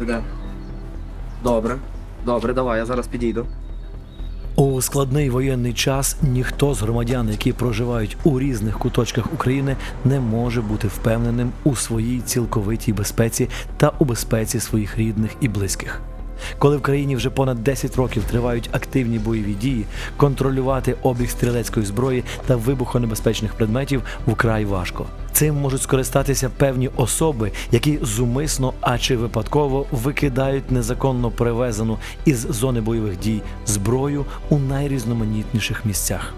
Де? Добре. Добре, давай, я зараз підійду. У складний воєнний час ніхто з громадян, які проживають у різних куточках України, не може бути впевненим у своїй цілковитій безпеці та у безпеці своїх рідних і близьких. Коли в країні вже понад 10 років тривають активні бойові дії, контролювати обіг стрілецької зброї та вибухонебезпечних предметів вкрай важко. Цим можуть скористатися певні особи, які зумисно, а чи випадково викидають незаконно перевезену із зони бойових дій зброю у найрізноманітніших місцях.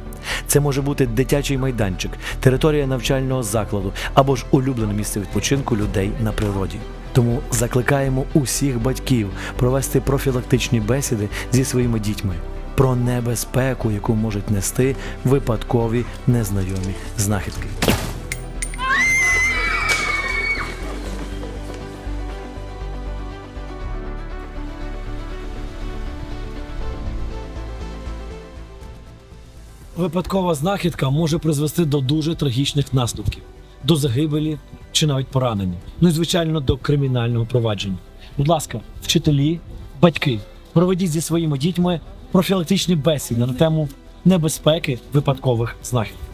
Це може бути дитячий майданчик, територія навчального закладу або ж улюблене місце відпочинку людей на природі. Тому закликаємо усіх батьків провести профілактичні бесіди зі своїми дітьми про небезпеку, яку можуть нести випадкові незнайомі знахідки. Випадкова знахідка може призвести до дуже трагічних наслідків, до загибелі чи навіть поранення. Ну і звичайно до кримінального провадження. Будь ласка, вчителі, батьки, проведіть зі своїми дітьми профілактичні бесіди на тему небезпеки випадкових знахідок.